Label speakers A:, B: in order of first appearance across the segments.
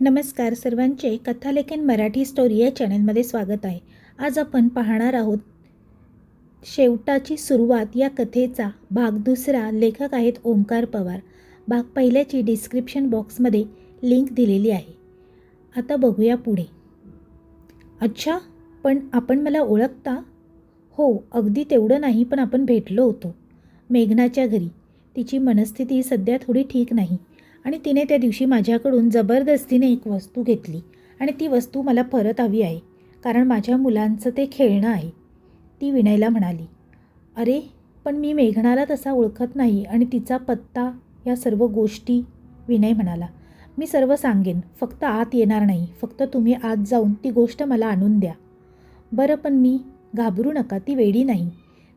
A: नमस्कार सर्वांचे कथालेखन मराठी स्टोरी या चॅनलमध्ये स्वागत आहे. आज आपण पाहणार आहोत शेवटाची सुरुवात या कथेचा भाग दुसरा लेखक आहेत ओंकार पवार. भाग पहिल्याची डिस्क्रिप्शन बॉक्समध्ये लिंक दिलेली आहे. आता बघूया पुढे. अच्छा पण आपण मला ओळखता? हो अगदी तेवढं नाही पण आपण भेटलो होतो. मेघनाच्या घरी. तिची मनस्थिती सध्या थोडी ठीक नाही. आणि तिने त्या दिवशी माझ्याकडून जबरदस्तीने एक वस्तू घेतली आणि ती वस्तू मला परत हवी आहे कारण माझ्या मुलांचं ते खेळणं आहे. ती विनयला म्हणाली अरे पण मी मेघनाला तसा ओळखत नाही आणि तिचा पत्ता या सर्व गोष्टी विनय म्हणाला मी सर्व सांगेन फक्त आत येणार नाही फक्त तुम्ही आत जाऊन ती गोष्ट मला आणून द्या. बरं पण मी घाबरू नका ती वेडी नाही.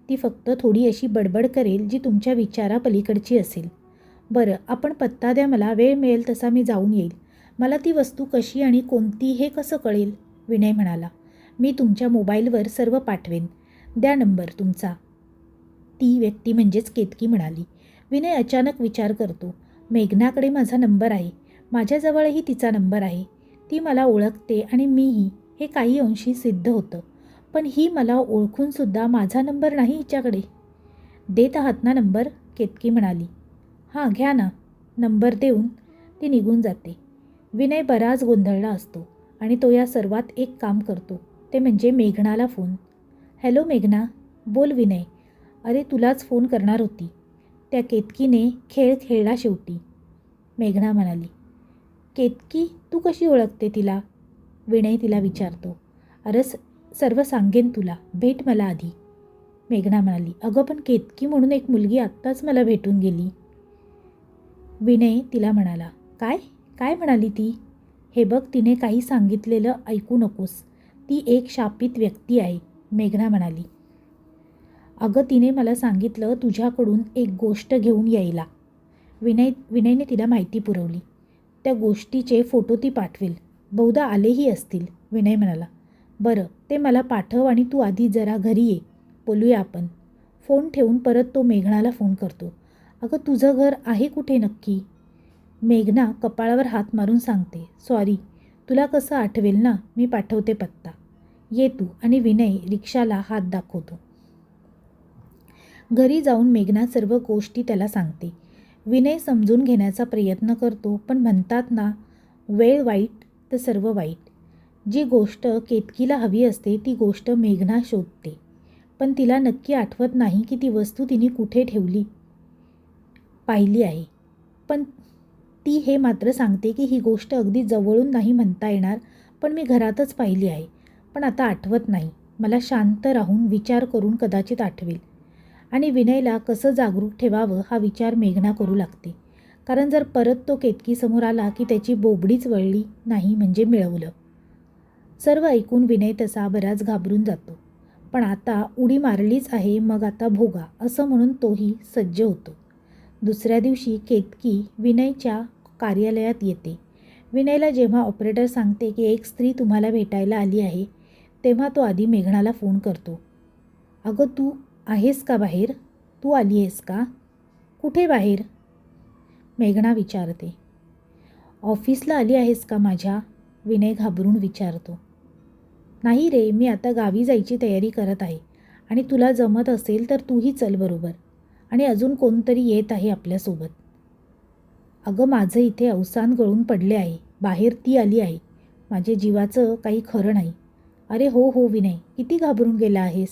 A: ती फक्त थोडी अशी बडबड करेल जी तुमच्या विचारापलीकडची असेल. बरं आपण पत्ता द्या मला वेळ मिळेल तसा मी जाऊन येईल. मला ती वस्तू कशी आणि कोणती हे कसं कळेल? विनय म्हणाला. मी तुमच्या मोबाईलवर सर्व पाठवेन. द्या नंबर तुमचा. ती व्यक्ती म्हणजेच केतकी म्हणाली. विनय अचानक विचार करतो. मेघनाकडे माझा नंबर आहे. माझ्याजवळही तिचा नंबर आहे. ती मला ओळखते आणि मीही. हे काही अंशी सिद्ध होतं. पण ही मला ओळखूनसुद्धा माझा नंबर नाही हिच्याकडे. देत आहात ना नंबर? केतकी म्हणाली. हां घ्या ना. नंबर देऊन ती निघून जाते. विनय बराच गोंधळला असतो आणि तो या सर्वात एक काम करतो. ते म्हणजे मेघनाला फोन. हॅलो मेघना बोल विनय. अरे तुलाच फोन करणार होती. त्या केतकीने खेळ खेळला शेवटी. मेघना म्हणाली केतकी तू कशी ओळखते तिला? विनय तिला विचारतो. अरे स सर्व सांगेन तुला. भेट मला आधी. मेघना म्हणाली अगं पण केतकी म्हणून एक मुलगी आत्ताच मला भेटून गेली. विनय तिला म्हणाला काय? काय म्हणाली ती? हे बघ तिने काही सांगितलेलं ऐकू नकोस. ती एक शापित व्यक्ती आहे मेघना म्हणाली. अगं तिने मला सांगितलं तुझ्याकडून एक गोष्ट घेऊन यायला. विनय विनयने तिला माहिती पुरवली. त्या गोष्टीचे फोटो ती पाठवेल. बहुधा आलेही असतील विनय म्हणाला. बरं ते मला पाठव आणि तू आधी जरा घरी ये. बोलूया आपण. फोन ठेवून परत तो मेघनाला फोन करतो. अगं तुझं घर आहे कुठे नक्की? मेघना कपाळावर हात मारून सांगते सॉरी तुला कसं आठवेल ना मी पाठवते पत्ता. ये तू आणि विनय रिक्षाला हात दाखवतो. घरी जाऊन मेघना सर्व गोष्टी त्याला सांगते. विनय समजून घेण्याचा प्रयत्न करतो पण म्हणतात ना वेळ वाईट तर सर्व वाईट. जी गोष्ट केतकीला हवी असते ती गोष्ट मेघना शोधते. पण तिला नक्की आठवत नाही की ती वस्तू तिने कुठे ठेवली. पाहिली आहे. पण ती हे मात्र सांगते की ही गोष्ट अगदी जवळून नाही म्हणता येणार पण मी घरातच पाहिली आहे. पण आता आठवत नाही. मला शांत राहून विचार करून कदाचित आठवेल. आणि विनयला कसं जागरूक ठेवावं हा विचार मेघना करू लागते. कारण जर परत तो केतकीसमोर आला की त्याची बोबडीच वळली नाही म्हणजे मिळवलं. सर्व ऐकून विनय तसा बराच घाबरून जातो. पण आता उडी मारलीच आहे मग आता भोगा असं म्हणून तोही सज्ज होतो. दुसऱ्या दिवशी केतकी विनयच्या कार्यालयात येते. विनयला जेव्हा ऑपरेटर सांगते की एक स्त्री तुम्हाला भेटायला आली आहे तेव्हा तो आधी मेघनाला फोन करतो. अगं तू आहेस का बाहेर? तू आली आहेस का? कुठे बाहेर? मेघना विचारते. ऑफिसला आली आहेस का माझ्या? विनय घाबरून विचारतो. नाही रे मी आता गावी जायची तयारी करत आहे आणि तुला जमत असेल तर तूही चल बरोबर. आणि अजून कोणतरी येत आहे आपल्यासोबत. अगं माझं इथे अवसान गळून पडले आहे. बाहेर ती आली आहे. माझे जीवाचं काही खरं नाही. अरे हो हो विनय किती घाबरून गेला आहेस?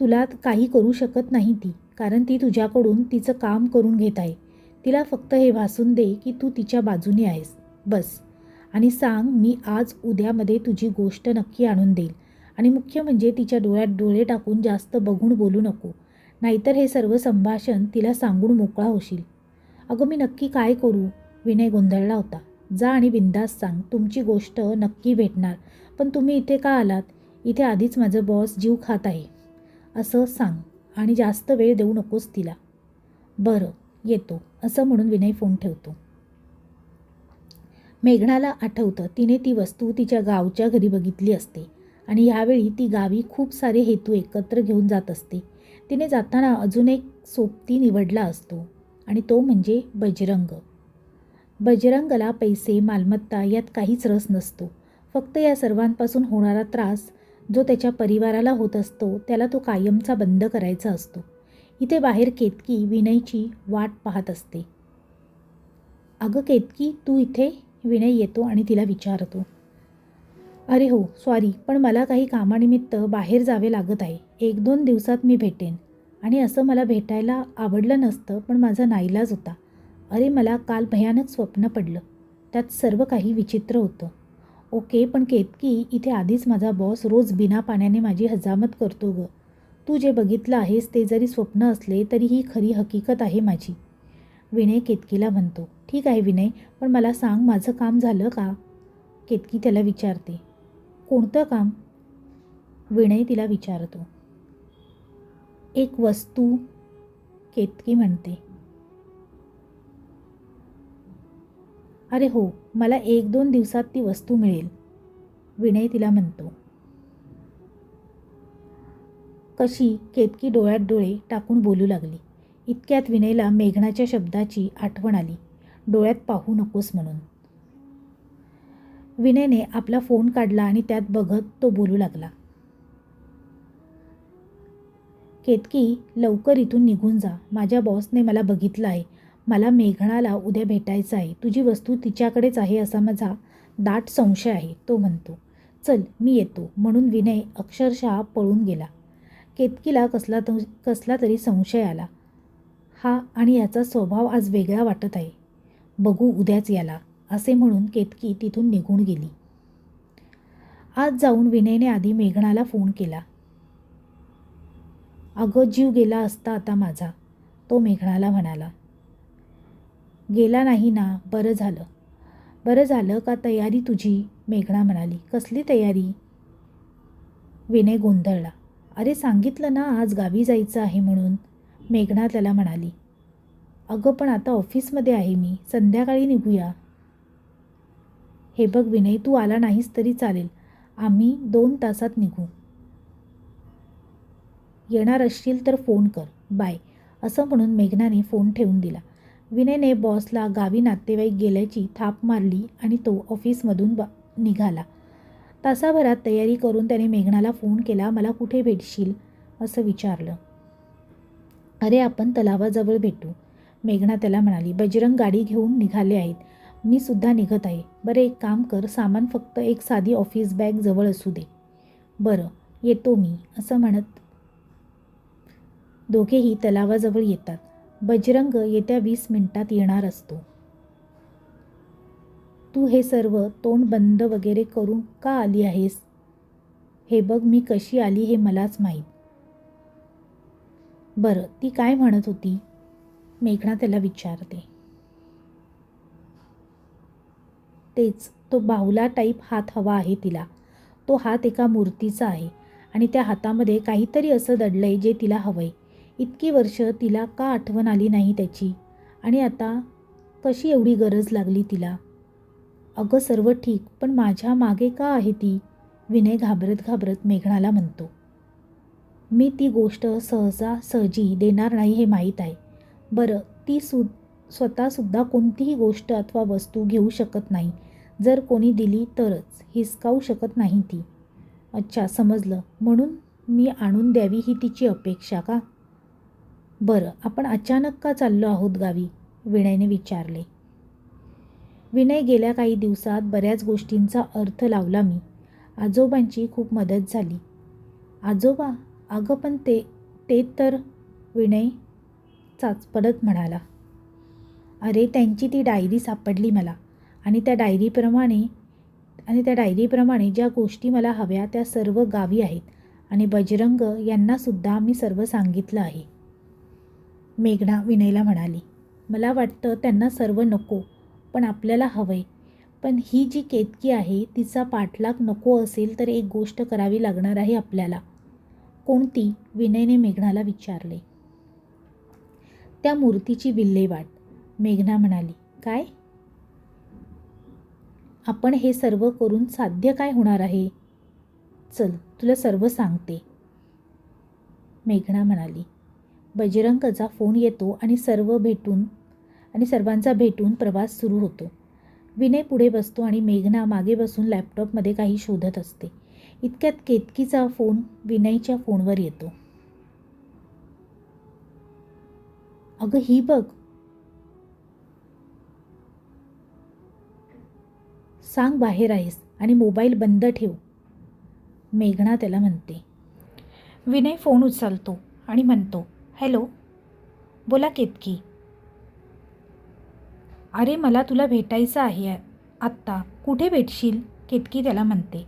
A: तुला काही करू शकत नाही ती कारण ती तुझ्याकडून तिचं काम करून घेत आहे. तिला फक्त हे भासून दे की तू तिच्या बाजूने आहेस. बस. आणि सांग मी आज उद्यामध्ये तुझी गोष्ट नक्की आणून देईल. आणि मुख्य म्हणजे तिच्या डोळ्यात डोळे टाकून जास्त बघून बोलू नको. नाहीतर हे सर्व संभाषण तिला सांगून मोकळा होशील. अगं मी नक्की काय करू? विनय गोंधळला होता. जा आणि बिंदास सांग तुमची गोष्ट नक्की भेटणार. पण तुम्ही इथे का आलात? इथे आधीच माझं बॉस जीव खात आहे. असं सांग आणि जास्त वेळ देऊ नकोस तिला. बरं येतो असं म्हणून विनय फोन ठेवतो. मेघनाला आठवतं तिने ती वस्तू तिच्या गावच्या घरी बघितली असते. आणि यावेळी ती गावी खूप सारे हेतू एकत्र घेऊन जात असते. तिने जाताना अजून एक सोबती निवडला असतो आणि तो म्हणजे बजरंग. बजरंगला पैसे मालमत्ता यात काहीच रस नसतो. फक्त या सर्वांपासून होणारा त्रास जो त्याच्या परिवाराला होत असतो त्याला तो कायमचा बंद करायचा असतो. इथे बाहेर केतकी विनयची वाट पाहत असते. अगं केतकी तू इथे? विनय येतो आणि तिला विचारतो. अरे हो सॉरी पण मला काही कामानिमित्त बाहेर जावे लागत आहे. एक दोन दिवसात मी भेटेन. आणि असं मला भेटायला आवडलं नसतं पण माझा नाईलाज होता. अरे मला काल भयानक स्वप्न पडलं. त्यात सर्व काही विचित्र होतं. ओके पण केतकी इथे आधीच माझा बॉस रोज बिना पाण्याने माझी हजामत करतो ग. तू जे बघितलं आहेस ते जरी स्वप्न असले तरी ही खरी हकीकत आहे माझी. विनय केतकीला म्हणतो ठीक आहे विनय पण मला सांग माझं काम झालं का? केतकी त्याला विचारते कोणतं काम? विनय तिला विचारतो एक वस्तू केतकी म्हणते. अरे हो मला एक दोन दिवसात ती वस्तू मिळेल विनय तिला म्हणतो. कशी केतकी डोळ्यात डोळे टाकून बोलू लागली. इतक्यात विनयला मेघनाच्या शब्दाची आठवण आली. डोळ्यात पाहू नकोस म्हणून. विनयने आपला फोन काढला आणि त्यात बघत तो बोलू लागला. केतकी लवकर इथून निघून जा. माझ्या बॉसने मला बघितलं आहे. मला मेघनाला उद्या भेटायचं आहे. तुझी वस्तू तिच्याकडेच आहे असा माझा दाट संशय आहे तो म्हणतो. चल मी येतो म्हणून विनय अक्षरशः पळून गेला. केतकीला कसला त कसला तरी संशय आला. हा आणि याचा स्वभाव आज वेगळा वाटत आहे. बघू उद्याच याला असे म्हणून केतकी तिथून निघून गेली. आज जाऊन विनयने आधी मेघणाला फोन केला. अगं जीव गेला असता आता माझा तो मेघनाला म्हणाला. गेला नाही ना बरं झालं. बरं झालं का तयारी तुझी? मेघना म्हणाली. कसली तयारी? विनय गोंधळला. अरे सांगितलं ना आज गावी जायचं आहे म्हणून. मेघना त्याला म्हणाली. अगं पण आता ऑफिसमध्ये आहे मी संध्याकाळी निघूया. हे बघ विनय तू आला नाहीस तरी चालेल. आम्ही दोन तासात निघू. येणार असशील तर फोन कर बाय असं म्हणून मेघनाने फोन ठेवून दिला. विनयने बॉसला गावी नातेवाईक गेल्याची थाप मारली आणि तो ऑफिसमधून बा निघाला. तासाभरात तयारी करून त्याने मेघनाला फोन केला मला कुठे भेटशील? असं विचारलं. अरे आपण तलावाजवळ भेटू मेघना त्याला म्हणाली. बजरंग गाडी घेऊन निघाले आहेत. मी सुद्धा निघत आहे. बरं एक काम कर सामान फक्त एक साधी ऑफिस बॅग जवळ असू दे. बरं येतो मी असं म्हणत दोघेही तलावाजवळ येतात. बजरंग येत्या वीस मिनिटात येणार असतो. तू हे सर्व तोंड बंद वगैरे करून का आली आहेस? हे बघ मी कशी आली हे मलाच माहीत. बरं ती काय म्हणत होती? मेघना त्याला विचारते. तेच तो बाहुला टाईप हात हवा आहे तिला. तो हात एका मूर्तीचा आहे आणि त्या हातामध्ये काहीतरी असं दडलंय जे तिला हवंय. इतकी वर्ष तिला का आठवण आली नाही त्याची? आणि आता कशी एवढी गरज लागली तिला? अगं सर्व ठीक पण माझ्या मागे का आहे ती? विनय घाबरत घाबरत मेघनाला म्हणतो. मी ती गोष्ट सहजा सहजी देणार नाही हे माहीत आहे. बरं ती सु स्वतःसुद्धा कोणतीही गोष्ट अथवा वस्तू घेऊ शकत नाही. जर कोणी दिली तरच हिसकावू शकत नाही ती. अच्छा समजलं. म्हणून मी आणून द्यावी ही तिची अपेक्षा का? बरं आपण अचानक का चाललो आहोत गावी? विनयने विचारले. विनय गेल्या काही दिवसात बऱ्याच गोष्टींचा अर्थ लावला मी. आजोबांची खूप मदत झाली. आजोबा अगं पण ते ते तर विनय चाचपडत म्हणाला. अरे त्यांची ती डायरी सापडली मला. आणि त्या डायरीप्रमाणे आणि त्या डायरीप्रमाणे ज्या गोष्टी मला हव्या त्या सर्व गावी आहेत. आणि बजरंग यांनासुद्धा मी सर्व सांगितलं आहे. मेघना विनयला म्हणाली मला वाटतं त्यांना सर्व नको पण आपल्याला हवंय. पण ही जी केतकी आहे तिचा पाठलाग नको असेल तर एक गोष्ट करावी लागणार आहे आपल्याला. कोणती? विनयने मेघनाला विचारले. त्या मूर्तीची विल्हेवाट. मेघना म्हणाली काय? आपण हे सर्व करून साध्य काय होणार आहे? चल तुला सर्व सांगते. मेघना म्हणाली बजरंगचा फोन येतो आणि सर्व भेटून आणि सर्वांचा भेटून प्रवास सुरू होतो. विनय पुढे बसतो आणि मेघना मागे बसून लॅपटॉपमध्ये काही शोधत असते. इतक्यात केतकीचा फोन विनयच्या फोनवर येतो. अगं ही बघ. सांग बाहेर आहेस आणि मोबाईल बंद ठेव. मेघना त्याला म्हणते. विनय फोन उचलतो आणि म्हणतो हॅलो बोला केतकी. अरे मला तुला भेटायचं आहे आत्ता. कुठे भेटशील? केतकी त्याला म्हणते.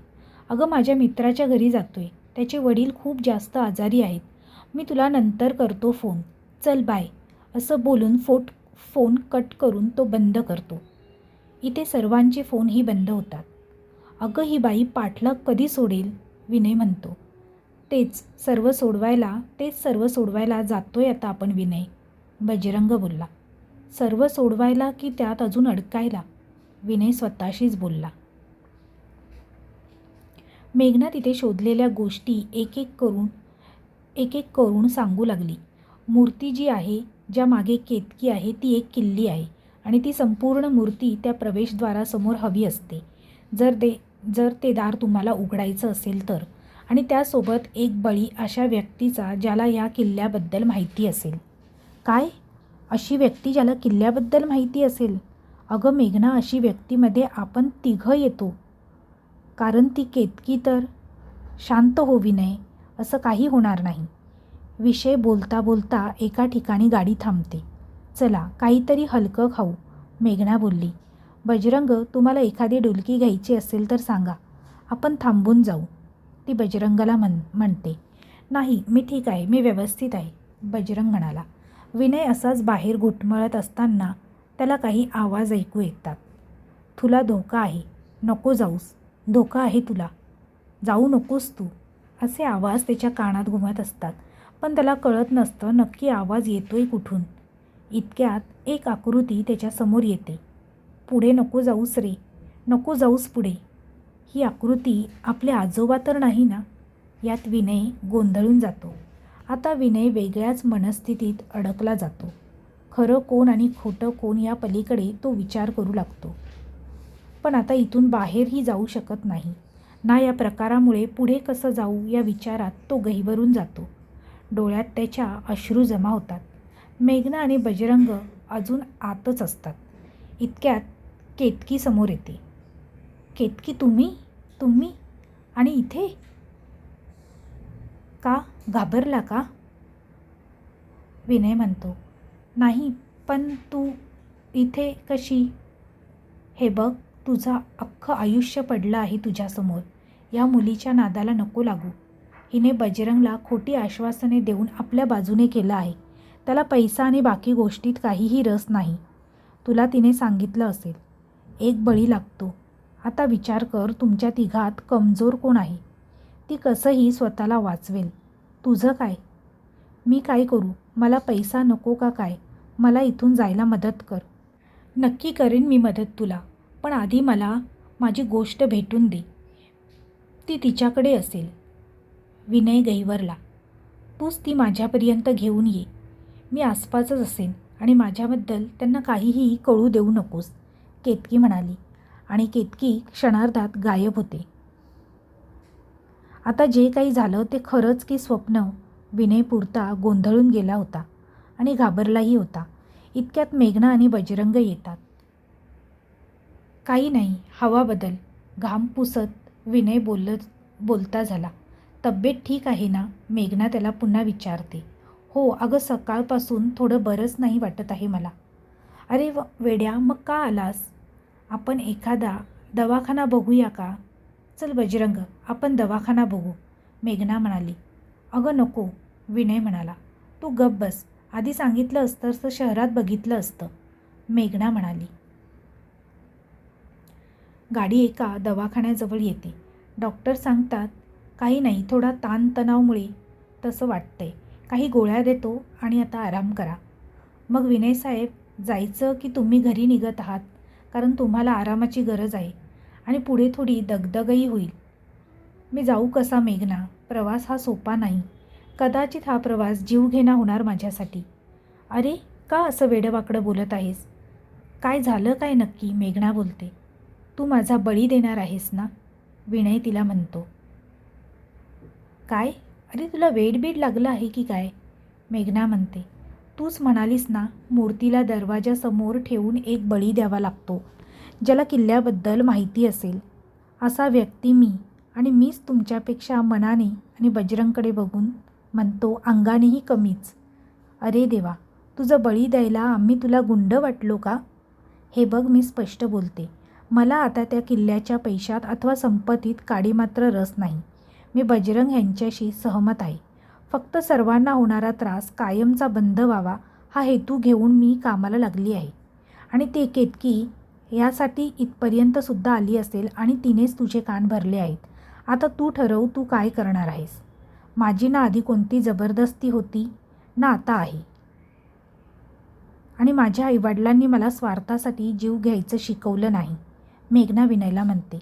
A: अगं माझ्या मित्राच्या घरी जातो आहे त्याचे वडील खूप जास्त आजारी आहेत. मी तुला नंतर करतो फोन. चल बाय. असं बोलून फोट फोन कट करून तो बंद करतो. इथे सर्वांचे फोनही बंद होतात. अगं ही बाई पाठलाग कधी सोडेल? विनय म्हणतो. तेच सर्व सोडवायला तेच सर्व सोडवायला जातोय आता आपण विनय. बजरंग बोलला सर्व सोडवायला की त्यात अजून अडकायला? विनय स्वतःशीच बोलला. मेघना तिथे शोधलेल्या गोष्टी एक एक करून एक एक करून सांगू लागली. मूर्ती जी आहे ज्या मागे केतकी आहे ती एक किल्ली आहे आणि ती संपूर्ण मूर्ती त्या प्रवेशद्वारासमोर हवी असते. जर ते जर ते दार तुम्हाला उघडायचं असेल तर. आणि त्यासोबत एक बळी अशा व्यक्तीचा ज्याला या किल्ल्याबद्दल माहिती असेल. काय? अशी व्यक्ती ज्याला किल्ल्याबद्दल माहिती असेल? अगं मेघना अशी व्यक्तीमध्ये आपण तिघं येतो. कारण ती केतकी तर शांत होवी नये असं काही होणार नाही. विषय बोलता बोलता एका ठिकाणी गाडी थांबते. चला काहीतरी हलकं खाऊ मेघना बोलली. बजरंग तुम्हाला एखादी डुलकी घ्यायची असेल तर सांगा. आपण थांबून जाऊ. ती बजरंगाला म्हण म्हणते. नाही मी ठीक आहे मी व्यवस्थित आहे बजरंग म्हणाला. विनय असाच बाहेर घुटमळत असताना त्याला काही आवाज ऐकू येतात. तुला धोका आहे. नको जाऊस. धोका आहे तुला. जाऊ नकोस तू असे आवाज त्याच्या कानात घुमत असतात. पण त्याला कळत नसतं नक्की आवाज येतोय कुठून. इतक्यात एक आकृती त्याच्यासमोर येते. पुढे नको जाऊस रे. नको जाऊस पुढे. ही आकृती आपले आजोबा तर नाही ना? यात विनय गोंधळून जातो. आता विनय वेगळ्याच मनस्थितीत अडकला जातो. खरं कोण आणि खोटं कोण या पलीकडे तो विचार करू लागतो. पण आता इथून बाहेरही जाऊ शकत नाही. ना या प्रकारामुळे पुढे कसं जाऊ या विचारात तो गहिवरून जातो. डोळ्यात त्याच्या अश्रू जमा होतात. मेघना आणि बजरंग अजून आतच असतात. इतक्यात केतकी समोर येते. केतकी तुम्ही? तुम्ही? आणि इथे? का? घाबरला का? विनय म्हणतो. नाही पण तू इथे कशी? हे बघ तुझं अख्खं आयुष्य पडलं आहे तुझ्यासमोर. या मुलीच्या नादाला नको लागू. हिने बजरंगला खोटी आश्वासने देऊन आपल्या बाजूने केलं आहे. त्याला पैसा आणि बाकी गोष्टीत काहीही रस नाही. तुला तिने सांगितलं असेल. एक बळी लागतो. आता विचार कर तुमच्या तिघात कमजोर कोण आहे? ती कसंही स्वतःला वाचवेल. तुझं काय? मी काय करू? मला पैसा नको का काय? मला इथून जायला मदत कर. नक्की करेन मी मदत तुला पण आधी मला माझी गोष्ट भेटून दे. ती तिच्याकडे असेल. विनय गैवरला. तूच ती माझ्यापर्यंत घेऊन ये. मी आसपासच असेन आणि माझ्याबद्दल त्यांना काहीही कळू देऊ नकोस केतकी म्हणाली. आणि केतकी क्षणार्धात गायब होते. आता जे काही झालं ते खरंच की स्वप्न विनय पुरता गोंधळून गेला होता आणि घाबरलाही होता. इतक्यात मेघना आणि बजरंग येतात. काही नाही हवा बदल. घाम पुसत विनय बोलत बोलता झाला. तब्येत ठीक आहे ना? मेघना त्याला पुन्हा विचारते. हो अगं सकाळपासून थोडं बरंच नाही वाटत आहे मला. अरे व वेड्या मग का आलास? आपण एखादा दवाखाना बघूया का? चल बजरंग आपण दवाखाना बघू मेघना म्हणाली. अगं नको विनय म्हणाला. तू गप बस आधी सांगितलं असतं तर शहरात बघितलं असतं. मेघना म्हणाली. गाडी एका दवाखान्याजवळ येते. डॉक्टर सांगतात काही नाही थोडा ताणतणावमुळे तसं वाटतंय. काही गोळ्या देतो आणि आता आराम करा. मग विनय साहेब जायचं की तुम्ही घरी निघत आहात? कारण तुम्हाला आरामाची गरज आहे आणि पुढे थोडी दगदगही होईल. मी जाऊ कसा मेघना? प्रवास हा सोपा नाही. कदाचित हा प्रवास जीवघेणा होणार माझ्यासाठी. अरे का असं वेडवाकडं बोलत आहेस? काय झालं काय नक्की? मेघना बोलते. तू माझा बळी देणार आहेस ना? विनय तिला म्हणतो. काय? अरे तुला वेड बीड लागलं आहे की काय? मेघना म्हणते. तूच म्हणालीस ना मूर्तीला दरवाजासमोर ठेवून एक बळी द्यावा लागतो ज्याला किल्ल्याबद्दल माहिती असेल. असा व्यक्ती मी आणि मीच तुमच्यापेक्षा मनाने आणि बजरंगकडे बघून म्हणतो अंगानेही कमीच. अरे देवा तुझं बळी द्यायला आम्ही तुला गुंड वाटलो का? हे बघ मी स्पष्ट बोलते. मला आता त्या किल्ल्याच्या पैशात अथवा संपत्तीत काडी मात्र रस नाही. मी बजरंग यांच्याशी सहमत आहे. फक्त सर्वांना होणारा त्रास कायमचा बंद व्हावा हा हेतू घेऊन मी कामाला लागली आहे. आणि ते केतकी यासाठी इथपर्यंतसुद्धा आली असेल आणि तिनेच तुझे कान भरले आहेत. आता तू ठरव तू काय करणार आहेस? माझी ना आधी कोणती जबरदस्ती होती ना आता आहे. आणि माझ्या आईवडिलांनी मला स्वार्थासाठी जीव घ्यायचं शिकवलं नाही. मेघना विनयला म्हणते.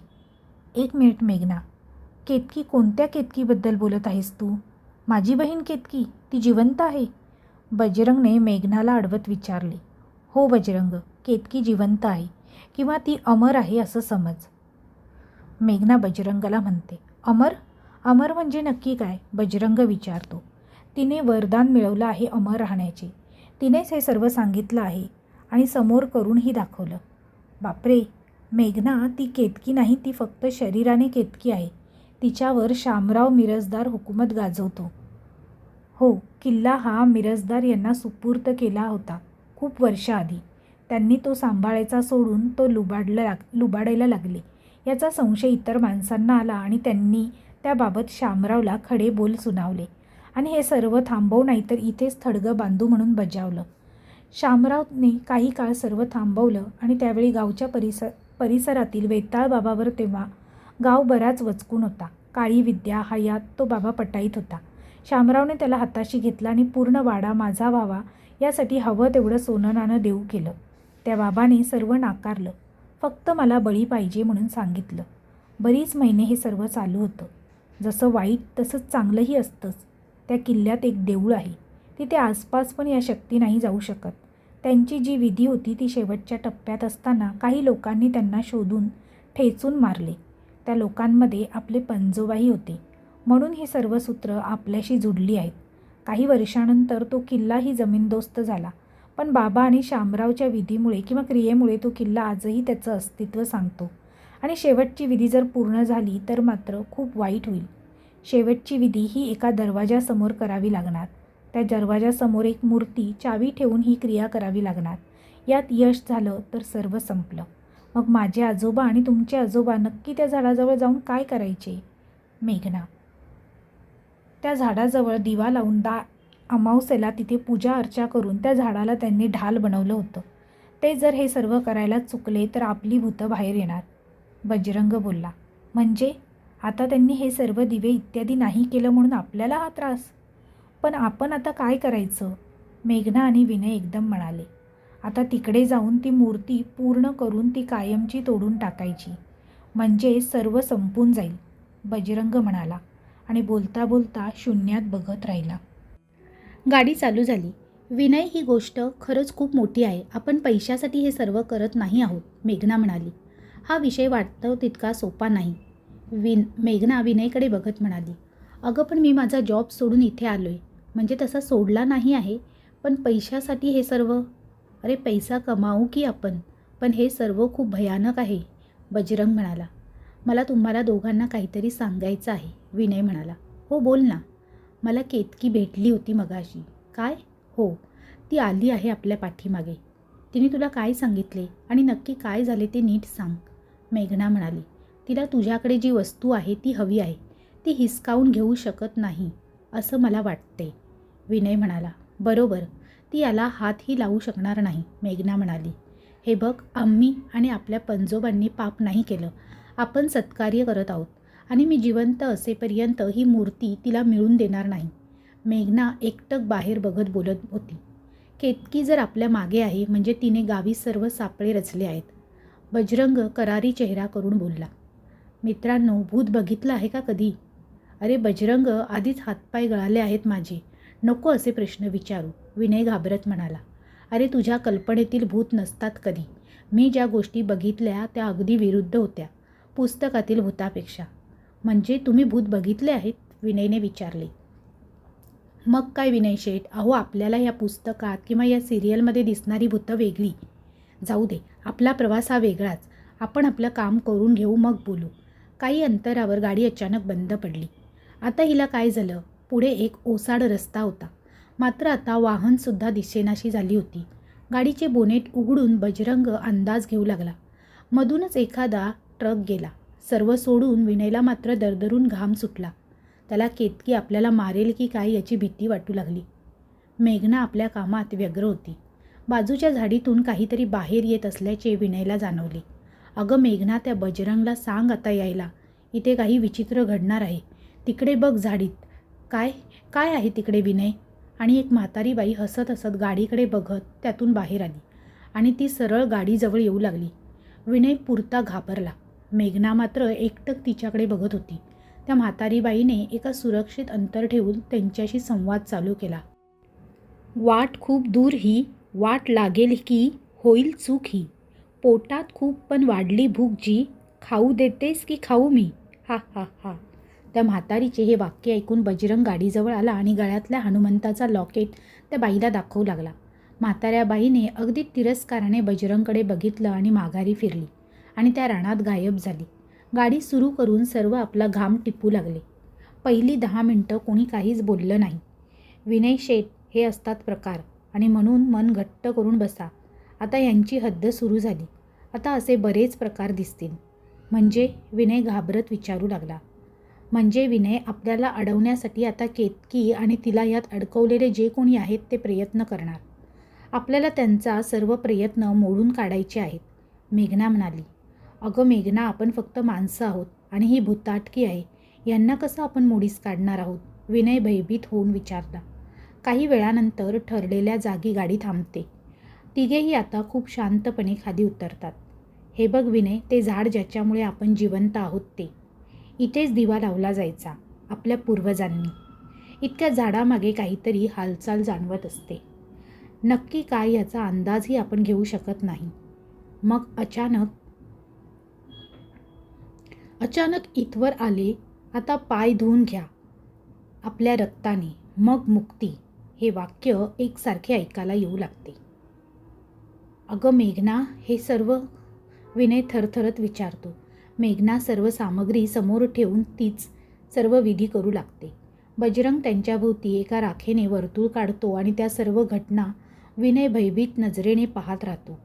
A: एक मिनिट मेघना केतकी कोणत्या केतकीबद्दल बोलत आहेस तू? माझी बहीण केतकी ती जिवंत आहे. बजरंगने मेघनाला अडवत विचारले हो बजरंग केतकी जिवंत आहे किंवा ती अमर आहे असं समज. मेघना बजरंगला म्हणते अमर? अमर म्हणजे नक्की काय? बजरंग विचारतो तिने वरदान मिळवलं आहे अमर राहण्याचे. तिनेच हे सर्व सांगितलं आहे आणि समोर करूनही दाखवलं. बापरे! मेघना ती केतकी नाही ती फक्त शरीराने केतकी आहे. तिच्यावर शामराव मिरजदार हुकूमत गाजवतो. हो किल्ला हा मिरजदार यांना सुपूर्त केला होता खूप वर्षाआधी. त्यांनी तो सांभाळायचा सोडून तो लुबाडला लाग लुबाडायला लागले. याचा संशय इतर माणसांना आला आणि त्यांनी त्याबाबत शामरावला खडे बोल सुनावले आणि हे सर्व थांबव नाहीतर इथेच थडगं बांधू म्हणून बजावलं. शामरावने काही काळ सर्व थांबवलं आणि त्यावेळी गावच्या परिसर परिसरातील वेताळ बाबावर तेव्हा गाव बराच वचकून होता. काळी विद्या हयात तो बाबा पटाईत होता. शामरावने त्याला हाताशी घेतला आणि पूर्ण वाडा माझा व्हावा यासाठी हवं तेवढं सोनं नाणं देऊ केलं. त्या बाबाने सर्व नाकारलं. फक्त मला बळी पाहिजे म्हणून सांगितलं. बरीच महिने हे सर्व चालू होतं. जसं वाईट तसंच चांगलंही असतंच. त्या किल्ल्यात एक देऊळ आहे. तिथे आसपास पण या शक्ती नाही जाऊ शकत. त्यांची जी विधी होती ती शेवटच्या टप्प्यात असताना काही लोकांनी त्यांना शोधून ठेचून मारले. त्या लोकांमध्ये आपले पंजोबाही होते. म्हणून ही सर्व सूत्र आपल्याशी जुडली आहेत. काही वर्षानंतर तो किल्लाही जमीनदोस्त झाला. पण बाबा आणि शामरावच्या विधीमुळे किंवा क्रियेमुळे तो किल्ला आजही त्याचं अस्तित्व सांगतो. आणि शेवटची विधी जर पूर्ण झाली तर मात्र खूप वाईट होईल. शेवटची विधी ही एका दरवाजासमोर करावी लागणार. त्या दरवाजासमोर एक मूर्ती चावी ठेवून ही क्रिया करावी लागणार. यात यश झालं तर सर्व संपलं. मग माझे आजोबा आणि तुमचे आजोबा नक्की त्या झाडाजवळ जाऊन काय करायचे? मेघना. त्या झाडाजवळ दिवा लावून दा अमावस्येला तिथे पूजा अर्चा करून त्या झाडाला त्यांनी ढाल बनवलं होतं. ते जर हे सर्व करायला चुकले तर आपली भूतं बाहेर येणार. बजरंग बोलला म्हणजे? आता त्यांनी हे सर्व दिवे इत्यादी नाही केलं म्हणून आपल्याला हा त्रास? पण आपण आता काय करायचं? मेघना आणि विनय एकदम म्हणाले आता तिकडे जाऊन ती मूर्ती पूर्ण करून ती कायमची तोडून टाकायची. म्हणजे सर्व संपून जाईल बजरंग म्हणाला आणि बोलता बोलता शून्यात बघत राहिला. गाडी चालू झाली. विनय ही गोष्ट खरंच खूप मोठी आहे. आपण पैशासाठी हे सर्व करत नाही आहोत मेघना म्हणाली. हा विषय वाटतो तितका सोपा नाही. विन मेघना विनयकडे बघत म्हणाली. अगं पण मी माझा जॉब सोडून इथे आलो आहे म्हणजे तसा सोडला नाही आहे. पण पैशासाठी हे सर्व अरे पैसा कमावू की आपण? पण हे सर्व खूप भयानक आहे बजरंग म्हणाला. मला तुम्हाला दोघांना काहीतरी सांगायचं आहे विनय म्हणाला. हो बोल ना. मला केतकी भेटली होती मगाशी. काय? हो. ती आली आहे आपल्या पाठीमागे. तिने तुला काय सांगितले? आणि नक्की काय झाले ते नीट सांग. मेघना म्हणाली. तिला तुझ्याकडे जी वस्तू आहे ती हवी आहे. ती हिसकावून घेऊ शकत नाही असं मला वाटते. विनय म्हणाला. बरोबर. ती याला हातही लावू शकणार नाही मेघना म्हणाली. हे बघ आम्ही आणि आपल्या पंजोबांनी पाप नाही केलं. आपण सत्कार्य करत आहोत आणि मी जिवंत असेपर्यंत ही मूर्ती तिला मिळून देणार नाही. मेघना एकटक बाहेर बघत बोलत होती. केतकी जर आपल्या मागे आहे म्हणजे तिने गावी सर्व सापळे रचले आहेत. बजरंग करारी चेहरा करून बोलला. मित्रांनो भूत बघितलं आहे का कधी? अरे बजरंग आधीच हातपाय गळाले आहेत माझे. नको असे प्रश्न विचारू. विनय घाबरत म्हणाला अरे तुझ्या कल्पनेतील भूत नसतात कधी. मी ज्या गोष्टी बघितल्या त्या अगदी विरुद्ध होत्या पुस्तकातील भूतापेक्षा. म्हणजे तुम्ही भूत बघितले आहेत? विनयने विचारले. मग काय विनय शेठ? अहो आपल्याला या पुस्तकात किंवा या सिरियलमध्ये दिसणारी भूतं वेगळी. जाऊ दे आपला प्रवास हा वेगळाच. आपण आपलं काम करून घेऊ मग बोलू. काही अंतरावर गाडी अचानक बंद पडली. आता हिला काय झालं? पुढे एक ओसाड रस्ता होता. मात्र आता वाहनसुद्धा दिसेनाशी झाली होती. गाडीचे बोनेट उघडून बजरंग अंदाज घेऊ लागला. मधूनच एखादा ट्रक गेला. सर्व सोडून विनयला मात्र दरदरून घाम सुटला. त्याला केतकी आपल्याला मारेल की काय याची भीती वाटू लागली. मेघना आपल्या कामात व्यग्र होती. बाजूच्या झाडीतून काहीतरी बाहेर येत असल्याचे विनयला जाणवले. अगं मेघना त्या बजरंगला सांग आता यायला. इथे काही विचित्र घडणार आहे. तिकडे बघ झाडीत. काय? काय आहे तिकडे विनय? आणि एक म्हातारी बाई हसत हसत गाडीकडे बघत त्यातून बाहेर आली आणि ती सरळ गाडीजवळ येऊ लागली. विनय पुरता घाबरला. मेघना मात्र एकटक तिच्याकडे बघत होती. त्या म्हातारी बाईने एका सुरक्षित अंतर ठेवून त्यांच्याशी संवाद चालू केला. वाट खूप दूर ही वाट लागेल की होईल चूक ही. पोटात खूप पण वाढली भूक जी खाऊ देतेस की खाऊ मी? हा हा हा. त्या म्हातारीचे हे वाक्य ऐकून बजरंग गाडीजवळ आला आणि गळ्यातल्या हनुमंताचा लॉकेट त्या बाईला दाखवू लागला. म्हाताऱ्या बाईने अगदी तिरस्काराने बजरंगकडे बघितलं आणि माघारी फिरली आणि त्या रानात गायब झाली. गाडी सुरू करून सर्व आपला घाम टिपू लागले. पहिली दहा मिनटं कोणी काहीच बोललं नाही. विनय शेठ हे असतात प्रकार आणि म्हणून मन घट्ट करून बसा. आता यांची हद्द सुरू झाली. आता असे बरेच प्रकार दिसतील. म्हणजे विनय घाबरत विचारू लागला. म्हणजे विनय आपल्याला अडवण्यासाठी आता केतकी आणि तिला यात अडकवलेले जे कोणी आहेत ते प्रयत्न करणार. आपल्याला त्यांचा सर्व प्रयत्न मोडून काढायचे आहेत. मेघना म्हणाली अगं मेघना आपण फक्त माणसं आहोत आणि ही भूताटकी आहे. यांना कसं आपण मोडीस काढणार आहोत? विनय भयभीत होऊन विचारला. काही वेळानंतर ठरलेल्या जागी गाडी थांबते. तिघेही आता खूप शांतपणे खाली उतरतात. हे बघ विनय ते झाड ज्याच्यामुळे आपण जिवंत आहोत ते इथेच दिवा लावला जायचा आपल्या पूर्वजांनी. इतक्या झाडामागे काहीतरी हालचाल जाणवत असते. नक्की काय याचा अंदाजही आपण घेऊ शकत नाही. मग अचानक अचानक इथवर आले आता पाय धुवून घ्या. आपल्या रक्ताने मग मुक्ती हे वाक्य एकसारखे ऐकायला येऊ लागते. अगं मेघना हे सर्व विनय थरथरत विचारतो. मेघना सर्व सामग्री समोर ठेवून तीच सर्व विधी करू लागते. बजरंग त्यांच्याभोवती एका राखेने वर्तुळ काढतो आणि त्या सर्व घटना विनय भयभीत नजरेने पाहत राहतो.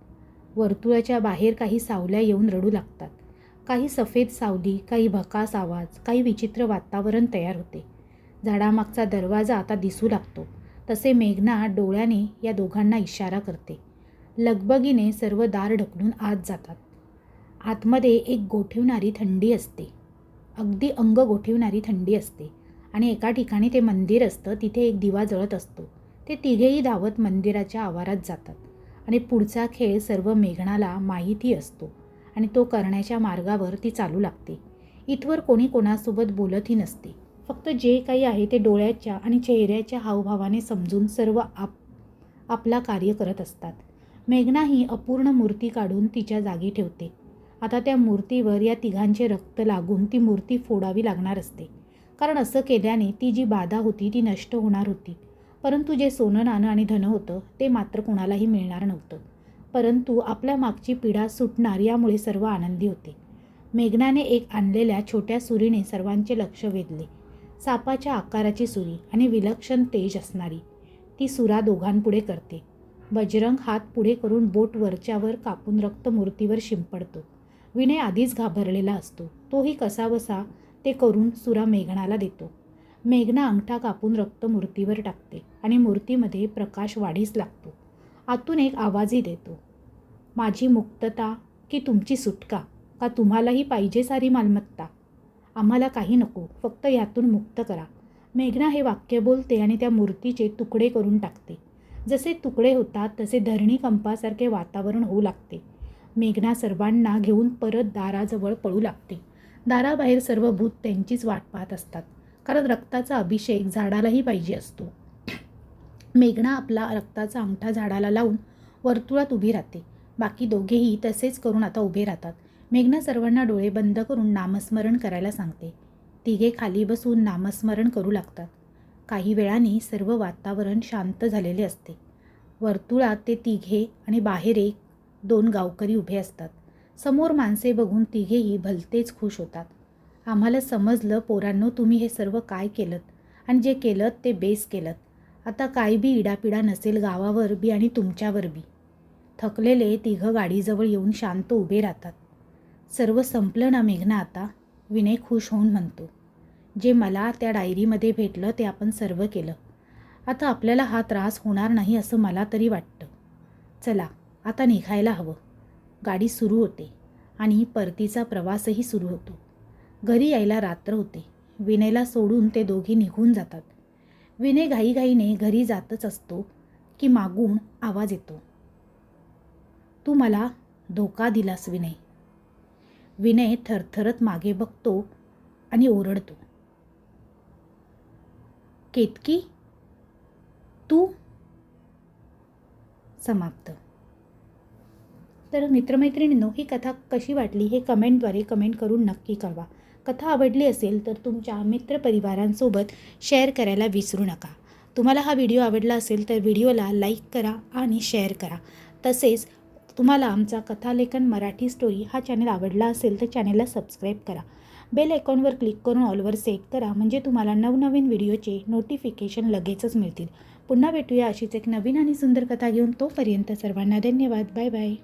A: वर्तुळाच्या बाहेर काही सावल्या येऊन रडू लागतात. काही सफेद सावली काही भकास आवाज काही विचित्र वातावरण तयार होते. झाडामागचा दरवाजा आता दिसू लागतो. तसे मेघना डोळ्याने या दोघांना इशारा करते. लगबगीने सर्व दार ढकलून आत जातात. आतमध्ये एक गोठवणारी थंडी असते. अगदी अंग गोठवणारी थंडी असते आणि एका ठिकाणी ते मंदिर असतं तिथे एक दिवा जळत असतो. ते तिघेही धावत मंदिराच्या आवारात जातात आणि पुढचा खेळ सर्व मेघणाला माहिती असतो आणि तो करण्याच्या मार्गावर ती चालू लागते. इथवर कोणी कोणासोबत बोलतही नसते. फक्त जे काही आहे ते डोळ्याच्या आणि चेहऱ्याच्या हावभावाने समजून सर्व आप आपला कार्य करत असतात. मेघना ही अपूर्ण मूर्ती काढून तिच्या जागी ठेवते. आता त्या मूर्तीवर या तिघांचे रक्त लागून ती मूर्ती फोडावी लागणार असते. कारण असं केल्याने ती जी बाधा होती ती नष्ट होणार होती. परंतु जे सोनं नाणं आणि धन होतं ते मात्र कोणालाही मिळणार नव्हतं. परंतु आपल्या मागची पिढा सुटणार यामुळे सर्व आनंदी होते. मेघनाने एक आणलेल्या छोट्या सुरीने सर्वांचे लक्ष वेधले. सापाच्या आकाराची सुरी आणि विलक्षण तेज असणारी. ती सुरा दोघांपुढे करते. बजरंग हात पुढे करून बोट वरच्यावर कापून रक्त मूर्तीवर शिंपडतो. विनय आधीच घाबरलेला असतो. तोही कसाबसा ते करून सुरा मेघनाला देतो. मेघना अंगठा कापून रक्त मूर्तीवर टाकते आणि मूर्तीमध्ये प्रकाश वाढीस लागतो. आतून एक आवाजही देतो. माझी मुक्तता की तुमची सुटका? का तुम्हालाही पाहिजे सारी मालमत्ता? आम्हाला काही नको फक्त यातून मुक्त करा. मेघना हे वाक्य बोलते आणि त्या मूर्तीचे तुकडे करून टाकते. जसे तुकडे होतात तसे धरणी कंपासारखे वातावरण होऊ लागते. मेघना सर्वांना घेऊन परत दाराजवळ पळू लागते. दाराबाहेर सर्व भूत त्यांचीच वाट पाहत असतात. कारण रक्ताचा अभिषेक झाडालाही पाहिजे असतो. मेघना आपला रक्ताचा अंगठा झाडाला लावून वर्तुळात उभी राहते. बाकी दोघेही तसेच करून आता उभे राहतात. मेघना सर्वांना डोळे बंद करून नामस्मरण करायला सांगते. तिघे खाली बसून नामस्मरण करू लागतात. काही वेळाने सर्व वातावरण शांत झालेले असते. वर्तुळात ते तिघे आणि बाहेर एक दोन गावकरी उभे असतात. समोर माणसे बघून तिघेही भलतेच खुश होतात. आम्हाला समजलं पोरांनो तुम्ही हे सर्व काय केलं आणि जे केलं ते बेस केलं आता काय बी इडापिडा नसेल गावावर बी आणि तुमच्यावर बी. थकलेले तिघं गाडीजवळ येऊन शांत उभे राहतात. सर्व संपलं ना मेघना आता? विनय खुश होऊन म्हणतो. जे मला त्या डायरीमध्ये भेटलं ते आपण सर्व केलं. आता आपल्याला हा त्रास होणार नाही असं मला तरी वाटतं. चला आता निघायला हवं. गाडी सुरू होते आणि परतीचा प्रवासही सुरू होतो. घरी यायला रात्र होते. विनयला सोडून ते दोघे निघून जातात. विनय घाईघाईने घरी जातच असतो की मागून आवाज येतो. तू मला धोका दिलास विनय. विनय थरथरत मागे बघतो आणि ओरडतो. केतकी? तू? समाप्त. तर मित्रमैत्रिणींनो ही कथा कशी वाटली हे कमेंटद्वारे कमेंट करून नक्की कळवा. कथा आवडली असेल तर तुमच्या मित्रपरिवारांसोबत शेअर करायला विसरू नका. तुम्हाला हा व्हिडिओ आवडला असेल तर व्हिडिओला लाईक करा आणि शेअर करा. तसेच तुम्हाला आमचा कथालेखन मराठी स्टोरी हा चॅनल आवडला असेल तर चॅनलला सबस्क्राईब करा. बेल आयकॉनवर क्लिक करून ऑलवर सेट करा म्हणजे तुम्हाला नवनवीन व्हिडिओचे नोटिफिकेशन लगेचच मिळतील. पुन्हा भेटूया अशीच एक नवीन आणि सुंदर कथा घेऊन तोपर्यंत सर्वांना धन्यवाद. Bye bye.